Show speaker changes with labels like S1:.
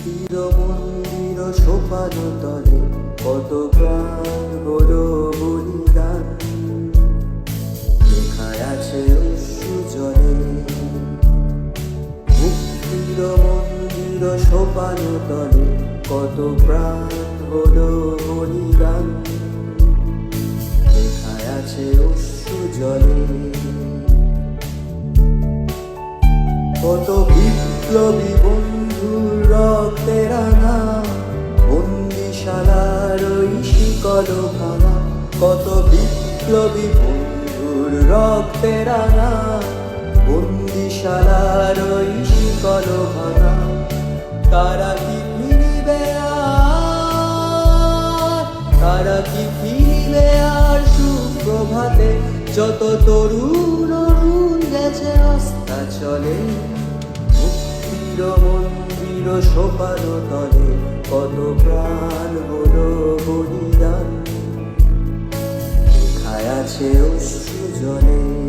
S1: মুক্তির মন্দির সোপান তলে কত প্রাণ হলো বলিদান। লেখায় আছে অশ্রু জলে। মন্দির সোপান তলে কত প্রাণ হলো বলিদান। লেখায় আছে জলে। কত বিপ্লবী বন্ধুর রক্তে রাঙা বন্দিশালার ওই শিকল ভাঙা, কত বিপ্লবী বন্ধুর রক্তে রাঙা বন্দিশালার শিকল ভাঙা। তারা কি ফিরিবে তারা কি ফিরিবে আর সুপ্রভাতে? যত তরুণ অরুণ গেছে, রাস্তা চলে। মুক্তির মন্দির সোপান তলে কত প্রাণ হলো বলিদান। খায় আছে অশ্রু জলে।